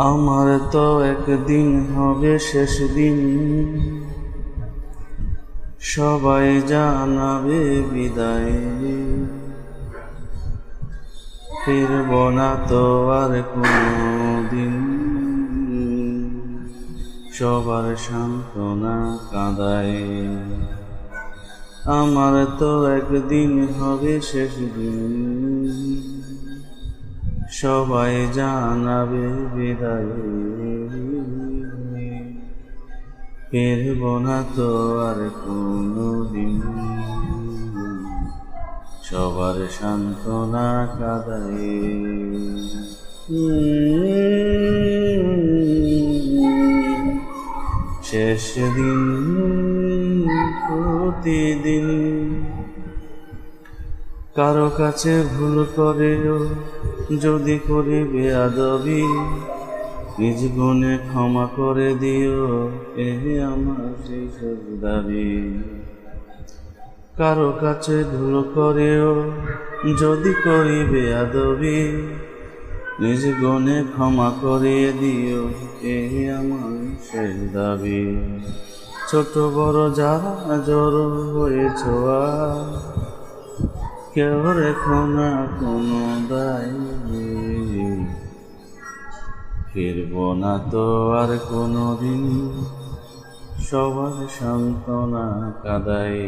আমার তো একদিন হবে শেষ দিন। সবাই জানাবে বিদায়। ফিরব না তো আর দিন সবার সান্ত্বনা কাঁদায়। আমার তো একদিন হবে শেষ দিন। সবাই জানাবে বিদায়। ফিরব না তো আর কোনো দিন সবার সান্ত্বনা কাদায়। শেষ দিন প্রতিদিন কারও কাছে ভুল করেও যদি করি বেয়াদবি নিজ গুণে ক্ষমা করে দিও, এ আমার সেই দাবি। কারও কাছে ভুল করেও যদি করি বেয়াদবি নিজ গুণে ক্ষমা করে দিও, এ আমার শেষ দাবি। ছোট বড় যারা জড়ো হয়েছ কেউ রেখো না কোনো দায়। ফিরব না তো আর কোনো দিন সবার সান্ত্বনা কাদায়।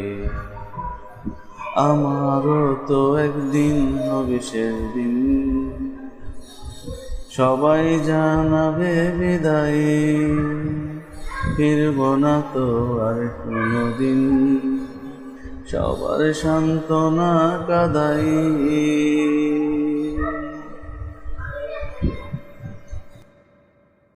আমারও তো একদিন হবে শেষ দিন সবাই জানাবে বিদায়। ফিরব না তো আর কোনো দিন সবার সান্ত্বনা কাদাই।